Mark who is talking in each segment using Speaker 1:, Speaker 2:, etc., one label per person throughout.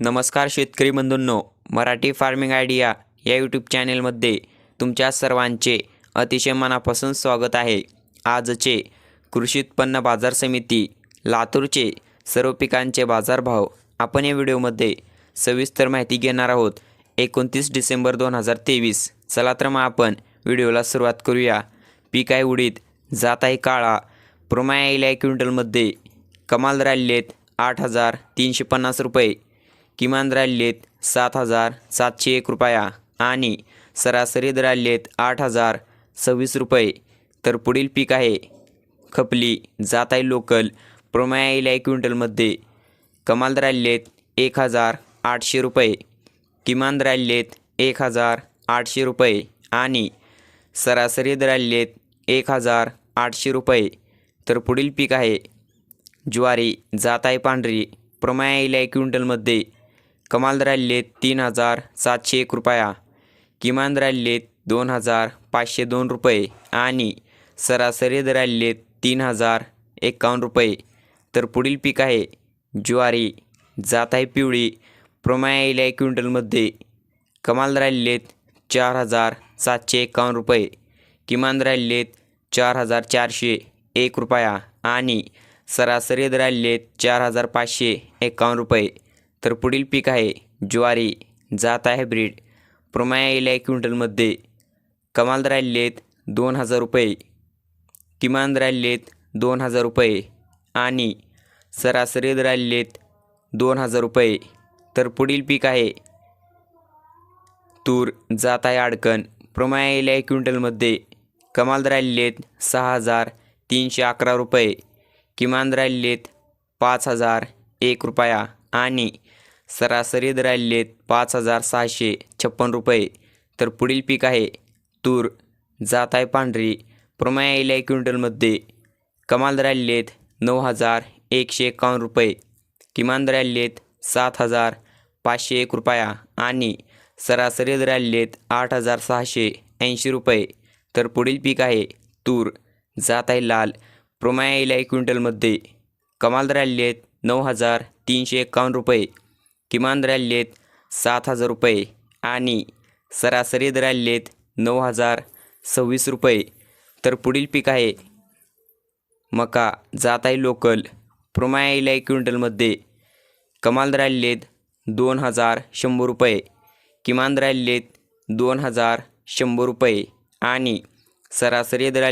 Speaker 1: नमस्कार शेतकरी बंधूंनो मराठी फार्मिंग आयडिया या यूट्यूब चॅनेलमध्ये तुमच्या सर्वांचे अतिशय मनापासून स्वागत आहे. आजचे कृषी उत्पन्न बाजार समिती लातूरचे सर्व पिकांचे बाजारभाव आपण या व्हिडिओमध्ये सविस्तर माहिती घेणार आहोत. एकोणतीस डिसेंबर दोन हजार तेवीस चला तर मग आपण व्हिडिओला सुरुवात करूया. पीक आहे उडीद जात आहे काळा प्रोमा आहे क्विंटलमध्ये. कमाल राहिलेत आठ हजार तीनशे पन्नास रुपये. किमान राहिलेत सात हजार सातशे एक रुपया आणि सरासरी दर राहिलेत आठ हजार सव्वीस रुपये. तर पुढील पीक आहे खपली जात आहे लोकल प्रोमाया येईल आहे क्विंटलमध्ये. कमाल राहिलेत एक हजार आठशे रुपये. किमान राहिलेत एक हजार आठशे रुपये आणि सरासरी दर राहिलेत एक हजार आठशे रुपये. तर पुढील पीक आहे ज्वारी जात आहे पांढरी प्रमाया येईल आहे क्विंटलमध्ये. कमाल राहिले तीन हजार सातशे एक रुपया. किमान राहिले दोन हजार पाचशे दोन रुपये आणि सरासरी दर तीन हजार एकावन्न रुपये. तर पुढील पीक आहे ज्वारी. जात आहे पिवळी. प्रमाया येईल क्विंटलमध्ये. कमाल राहिलेत चार हजार सातशे एकावन्न रुपये. किमान राहिलेत चार हजार चारशे एक रुपया आणि सरासरी दर राहिलेत चार हजार पाचशे एकावन्न रुपये. तर पुढील पीक आहे ज्वारी जात आहे ब्रीड. प्रमाया येईल आहे क्विंटलमध्ये. कमाल राहिलेत दोन हजार रुपये. किमान राहिलेत दोन हजार रुपये. आणि सरासरी दर राहिलेत दोन हजार रुपये. तर पुढील पीक आहे तूर जात आहे अडकण प्रमाया येईल आहे क्विंटलमध्ये. कमाल राहिलेत सहा हजार तीनशे अकरा रुपये. किमान राहिलेत पाच हजार एक रुपया. आणि सरासरी दर राहिलेत पाच हजार सहाशे छप्पन रुपये. तर पुढील पीक आहे तूर. जात आहे पांढरी. प्रमाया येईल आहे क्विंटलमध्ये कमाल राहिलेत नऊ हजार एकशे एकावन्न रुपये. किमान राहिलेत सात हजार पाचशे एक रुपया आणि सरासरी दर राहिलेत आठ हजार सहाशे ऐंशी रुपये. तर पुढील पीक आहे तूर. जात आहे लाल. प्रोमाया येईल आहे क्विंटलमध्ये कमाल राहिलेत नऊ हजार तीनशे एकावन्न रुपये. किमान राहिलेत सात हजार रुपये आणि सरासरी दर नऊ हजार सव्वीस रुपये. तर पुढील पीक आहे मका. जात आहे लोकल. प्रोमाया येईल क्विंटलमध्ये. कमाल राहिलेत दोन हजार शंभर रुपये. किमान राहिलेत दोन हजार शंभर रुपये आणि सरासरी दर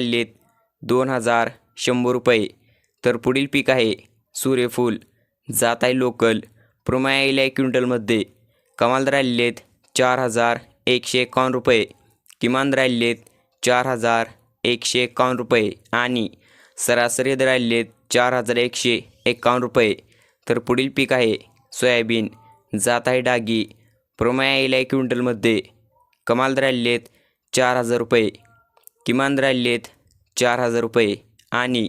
Speaker 1: दोन हजार शंभर रुपये. तर पुढील पीक आहे सूर्यफूल. जात आहे लोकल. प्रोमाया येईल क्विंटलमध्ये कमाल राहिलेत चार हजार एकशे एकावन्न रुपये. किमान राहिलेत चार हजार एकशे एकावन्न रुपये आणि सरासरी दर राहिलेत चार हजार एकशे एकावन्न रुपये. तर पुढील पीक आहे सोयाबीन. जात आहे डागी. प्रोमाया येईल क्विंटलमध्ये कमाल राहिलेत चार हजार रुपये. किमान राहिलेत चार हजार रुपये आणि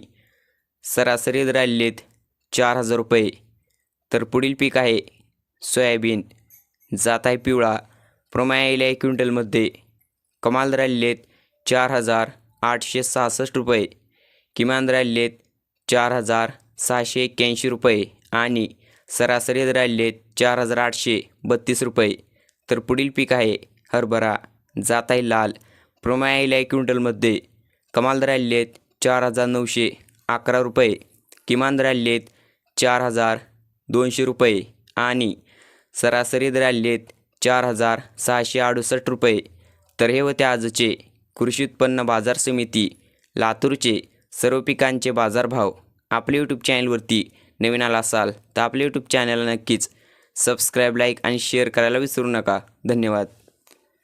Speaker 1: सरासरी दर राहिलेत चार हजार रुपये. तर पुढील पीक आहे सोयाबीन. जात आहे पिवळा. प्रोमाया आहे क्विंटलमध्ये. कमाल राहिलेत चार हजार आठशे सहासष्ट रुपये. किमान राहिलेत चार हजार सहाशे एक्क्याऐंशी रुपये. आणि सरासरी दर राहिलेत चार हजार आठशे बत्तीस रुपये. तर पुढील पीक आहे हरभरा. जात आहे लाल. प्रोमाया येईल आहे क्विंटलमध्ये. कमाल राहिलेत चार हजार नऊशे अकरा रुपये. किमान राहिलेत चार हजार दोनशे रुपये आणि सरासरी दर राहिलेत चार हजार सहाशे अडुसष्ट रुपये. तर हे होते आजचे कृषी उत्पन्न बाजार समिती लातूरचे सर्व पिकांचे बाजारभाव. आपल्या यूट्यूब चॅनलवरती नवीन आला असाल तर आपल्या यूट्यूब चॅनलला नक्कीच सबस्क्राईब लाईक आणि शेअर करायला विसरू नका. धन्यवाद.